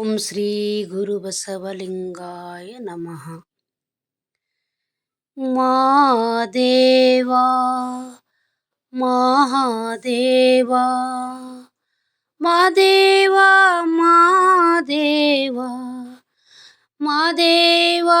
ॐ श्रीगुरुबसवलिङ्गाय नमः। मादेवा महादेवादेवादेवादेवा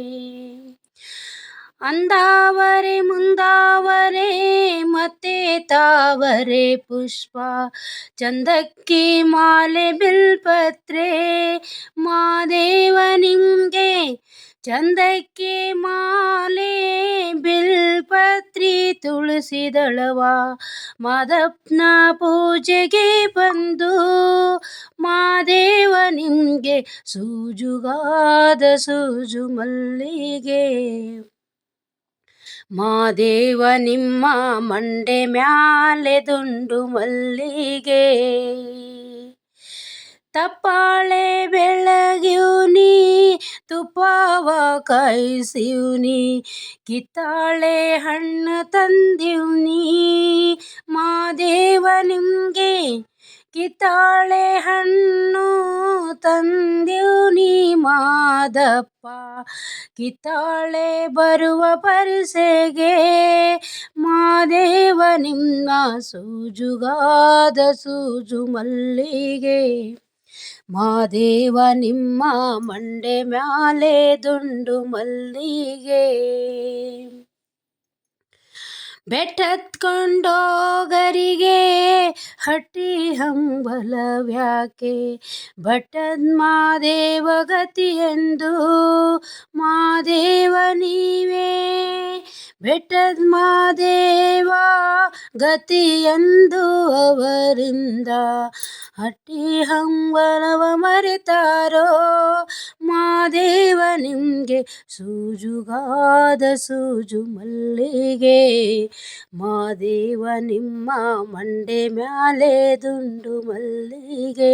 ಅಂದಾವರೆ ಮುಂದಾವರೆ, ಮತ್ತೆ ತಾವರೆ ಪುಷ್ಪ. ಚಂದಕ್ಕೆ ಮಾಲೆ ಬಿಲ್ಪತ್ರೆ, ಮಾದೇವ ನಿಮ್ಗೆ. ಚಂದಕ್ಕೆ ಮಾಲೆ ಬಿಲ್ಪತ್ರಿ ತುಳಸಿದಳವ. ಮಾದಪ್ಪನ ಪೂಜೆಗೆ ಬಂದು, ಮಾದೇವ ನಿಮ್ಗೆ ಸೂಜುಗಾದ ಸೂಜು ಮಲ್ಲಿಗೆ. ಮಾದೇವ ನಿಮ್ಮ ಮಂಡೆ ಮ್ಯಾಲೆ ದುಂಡು ಮಲ್ಲಿಗೆ. ತಪ್ಪಾಳೆ ಬೆಳಗ್ಯೂನಿ ತುಪ್ಪವ ಕಾಯಿಸಿವ್ನಿ ಕಿತ್ತಾಳೆ ಹಣ್ಣು ತಂದಿವ್ನಿ ಮಾದೇವ ನಿಮಗೆ ಕಿತ್ತಾಳೆ ಹಣ್ಣು ತಂದಿವ್ನಿ ಮಾದಪ್ಪ ಕಿತ್ತಾಳೆ ಬರುವ ಪರಿಸೆಗೆ ಮಾದೇವ ನಿಮ್ಮ ಸೂಜುಗಾದ ಸೂಜು ಮಲ್ಲಿಗೆ ಮಾದೇವ ನಿಮ್ಮ ಮಂಡೆ ಮ್ಯಾಲೆ ದುಂಡು ಮಲ್ಲಿಗೆ. ಬೆಟ್ಟತ್ಕೊಂಡೋಗರಿಗೆ ಹಟ್ಟಿ ಹಂಬಲವ್ಯಾಕೆ ಭಟ್ಟದ್ ಮಾದೇವ ಗತಿಯೆಂದು ಮಾದೇವ ನೀವೇ. ಬೆಟ್ಟದ್ ಮಾದೇವ ಗತಿಯೆಂದು ಅವರಿಂದ ಹಟ್ಟಿ ಹಂಬಲವ ಮರೆತಾರೋ? ಮಾದೇವ ನಿಮಗೆ ಸೂಜುಗಾದ ಸೂಜು ಮಲ್ಲಿಗೆ. ಮಾದೇವ ನಿಮ್ಮ ಮಂಡೆ ಮ್ಯಾಲೆ ದುಂಡು ಮಲ್ಲಿಗೆ.